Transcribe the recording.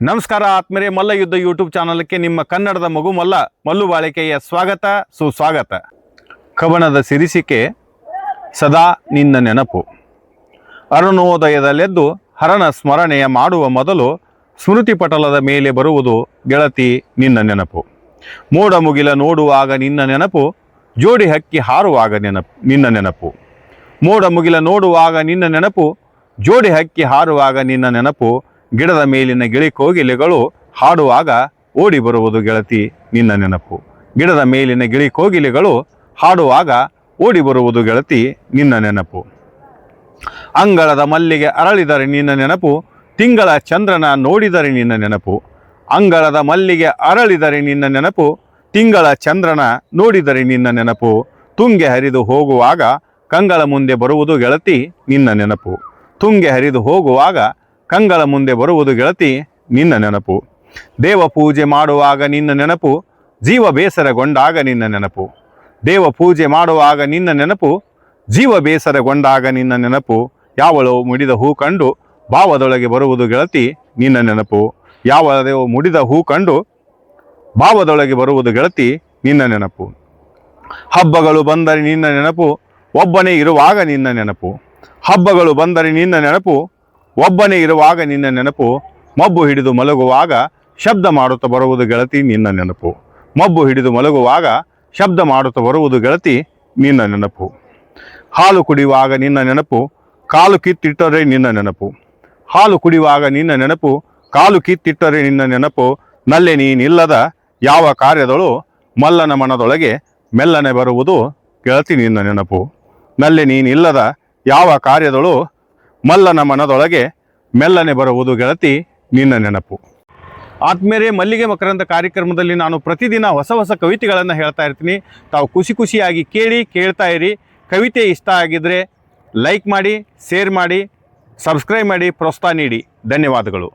ನಮಸ್ಕಾರ ಆತ್ಮೀಯ ಮಲ್ಲ ಯುದ್ಧ ಯೂಟ್ಯೂಬ್ ಚಾನಲ್ಗೆ ನಿಮ್ಮ ಕನ್ನಡದ ಮಗು ಮಲ್ಲ ಮಲ್ಲು ಬಾಳಿಕೆಯ ಸ್ವಾಗತ, ಸುಸ್ವಾಗತ. ಕವನದ ಸಿರಿಸಿಕೆ ಸದಾ ನಿನ್ನ ನೆನಪು. ಅರುಣೋದಯದಲ್ಲೆದ್ದು ಹರಣ ಸ್ಮರಣೆಯ ಮಾಡುವ ಮೊದಲು ಸ್ಮೃತಿ ಪಟಲದ ಮೇಲೆ ಬರುವುದು ಗೆಳತಿ ನಿನ್ನ ನೆನಪು. ಮೋಡ ಮುಗಿಲ ನೋಡುವಾಗ ನಿನ್ನ ನೆನಪು, ಜೋಡಿ ಹಕ್ಕಿ ಹಾರುವಾಗ ನೆನಪು, ನಿನ್ನ ನೆನಪು. ಮೋಡ ಮುಗಿಲ ನೋಡುವಾಗ ನಿನ್ನ ನೆನಪು, ಜೋಡಿ ಹಕ್ಕಿ ಹಾರುವಾಗ ನಿನ್ನ ನೆನಪು ಗಿಡದ ಮೇಲಿನ ಗಿಳಿ ಕೋಗಿಲೆಗಳು ಹಾಡುವಾಗ ಓಡಿ ಬರುವುದು ಗೆಳತಿ, ನಿನ್ನ ನೆನಪು. ಗಿಡದ ಮೇಲಿನ ಗಿಳಿ ಕೋಗಿಲೆಗಳು ಹಾಡುವಾಗ ಓಡಿ ಬರುವುದು ಗೆಳತಿ, ನಿನ್ನ ನೆನಪು. ಅಂಗಳದ ಮಲ್ಲಿಗೆ ಅರಳಿದರೆ ನಿನ್ನ ನೆನಪು, ತಿಂಗಳ ಚಂದ್ರನ ನೋಡಿದರೆ ನಿನ್ನ ನೆನಪು. ಅಂಗಳದ ಮಲ್ಲಿಗೆ ಅರಳಿದರೆ ನಿನ್ನ ನೆನಪು, ತಿಂಗಳ ಚಂದ್ರನ ನೋಡಿದರೆ ನಿನ್ನ ನೆನಪು. ತುಂಗೆ ಹರಿದು ಹೋಗುವಾಗ ಕಂಗಳ ಮುಂದೆ ಬರುವುದು ಗೆಳತಿ, ನಿನ್ನ ನೆನಪು. ತುಂಗೆ ಹರಿದು ಹೋಗುವಾಗ ಕಂಗಳ ಮುಂದೆ ಬರುವುದು ಗೆಳತಿ, ನಿನ್ನ ನೆನಪು. ದೇವ ಪೂಜೆ ಮಾಡುವಾಗ ನಿನ್ನ ನೆನಪು, ಜೀವ ಬೇಸರಗೊಂಡಾಗ ನಿನ್ನ ನೆನಪು. ದೇವ ಪೂಜೆ ಮಾಡುವಾಗ ನಿನ್ನ ನೆನಪು, ಜೀವ ಬೇಸರಗೊಂಡಾಗ ನಿನ್ನ ನೆನಪು. ಯಾವಳೋ ಮುಡಿದ ಹೂ ಕಂಡು ಭಾವದೊಳಗೆ ಬರುವುದು ಗೆಳತಿ, ನಿನ್ನ ನೆನಪು. ಯಾವಳೋ ಮುಡಿದ ಹೂ ಕಂಡು ಭಾವದೊಳಗೆ ಬರುವುದು ಗೆಳತಿ, ನಿನ್ನ ನೆನಪು. ಹಬ್ಬಗಳು ಬಂದರೆ ನಿನ್ನ ನೆನಪು, ಒಬ್ಬನೇ ಇರುವಾಗ ನಿನ್ನ ನೆನಪು. ಹಬ್ಬಗಳು ಬಂದರೆ ನಿನ್ನ ನೆನಪು ಒಬ್ಬನೇ ಇರುವಾಗ ನಿನ್ನ ನೆನಪು ಮಬ್ಬು ಹಿಡಿದು ಮಲಗುವಾಗ ಶಬ್ದ ಮಾಡುತ್ತಾ ಬರುವುದು ಗೆಳತಿ ನಿನ್ನ ನೆನಪು. ಮಬ್ಬು ಹಿಡಿದು ಮಲಗುವಾಗ ಶಬ್ದ ಮಾಡುತ್ತಾ ಬರುವುದು ಗೆಳತಿ ನಿನ್ನ ನೆನಪು. ಹಾಲು ಕುಡಿಯುವಾಗ ನಿನ್ನ ನೆನಪು, ಕಾಲು ಕಿತ್ತಿಟ್ಟರೆ ನಿನ್ನ ನೆನಪು. ಹಾಲು ಕುಡಿಯುವಾಗ ನಿನ್ನ ನೆನಪು, ಕಾಲು ಕಿತ್ತಿಟ್ಟರೆ ನಿನ್ನ ನೆನಪು. ನಲ್ಲೆ ನೀನಿಲ್ಲದ ಯಾವ ಕಾರ್ಯದಳು ಮಲ್ಲನ ಮನದೊಳಗೆ ಮೆಲ್ಲನೆ ಬರುವುದು ಗೆಳತಿ ನಿನ್ನ ನೆನಪು. ನಲ್ಲೆ ನೀನಿಲ್ಲದ ಯಾವ ಕಾರ್ಯದಳು ಮಲ್ಲನ ಮನದೊಳಗೆ ಮೆಲ್ಲನೆ ಬರುವುದು ಗೆಳತಿ ನಿನ್ನ ನೆನಪು. ಆತ್ಮೇರೆ ಮಲ್ಲಿಗೆ ಮಕರಂದ ಕಾರ್ಯಕ್ರಮದಲ್ಲಿ ನಾನು ಪ್ರತಿದಿನ ಹೊಸ ಹೊಸ ಕವಿತೆಗಳನ್ನು ಹೇಳ್ತಾ ಇರ್ತೀನಿ. ತಾವು ಖುಷಿ ಖುಷಿಯಾಗಿ ಕೇಳಿ, ಕೇಳ್ತಾ ಇರಿ. ಕವಿತೆ ಇಷ್ಟ ಆಗಿದ್ದರೆ ಲೈಕ್ ಮಾಡಿ, ಶೇರ್ ಮಾಡಿ, ಸಬ್ಸ್ಕ್ರೈಬ್ ಮಾಡಿ, ಪ್ರೋತ್ಸಾಹ ನೀಡಿ. ಧನ್ಯವಾದಗಳು.